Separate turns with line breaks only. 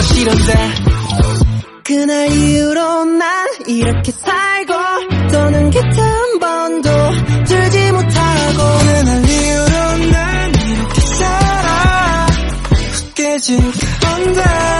기보다 싫은데.
그날 이후로 난 이렇게 살고 더는 깃한 번도 들지 못하고
그날 이후로 난 이렇게 살아. 깨진 건데